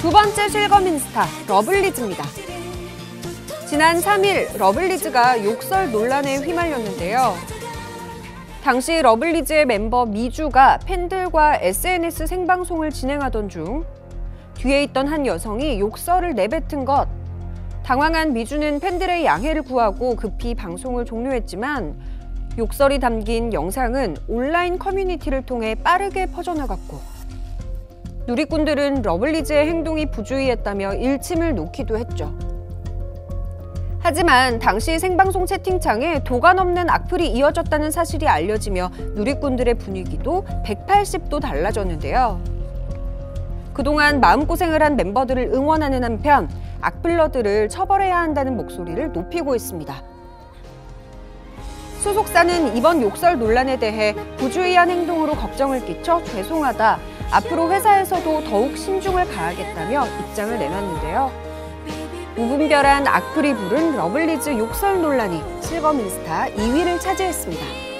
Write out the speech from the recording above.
두 번째 실검인 스타 러블리즈입니다. 지난 3일 러블리즈가 욕설 논란에 휘말렸는데요. 당시 러블리즈의 멤버 미주가 팬들과 SNS 생방송을 진행하던 중 뒤에 있던 한 여성이 욕설을 내뱉은 것. 당황한 미주는 팬들의 양해를 구하고 급히 방송을 종료했지만 욕설이 담긴 영상은 온라인 커뮤니티를 통해 빠르게 퍼져나갔고 누리꾼들은 러블리즈의 행동이 부주의했다며 일침을 놓기도 했죠. 하지만 당시 생방송 채팅창에 도관 없는 악플이 이어졌다는 사실이 알려지며 누리꾼들의 분위기도 180도 달라졌는데요. 그동안 마음고생을 한 멤버들을 응원하는 한편 악플러들을 처벌해야 한다는 목소리를 높이고 있습니다. 소속사는 이번 욕설 논란에 대해 부주의한 행동으로 걱정을 끼쳐 죄송하다. 앞으로 회사에서도 더욱 신중을 가하겠다며 입장을 내놨는데요. 무분별한 악플이 부른 러블리즈 욕설 논란이 실검 인스타 2위를 차지했습니다.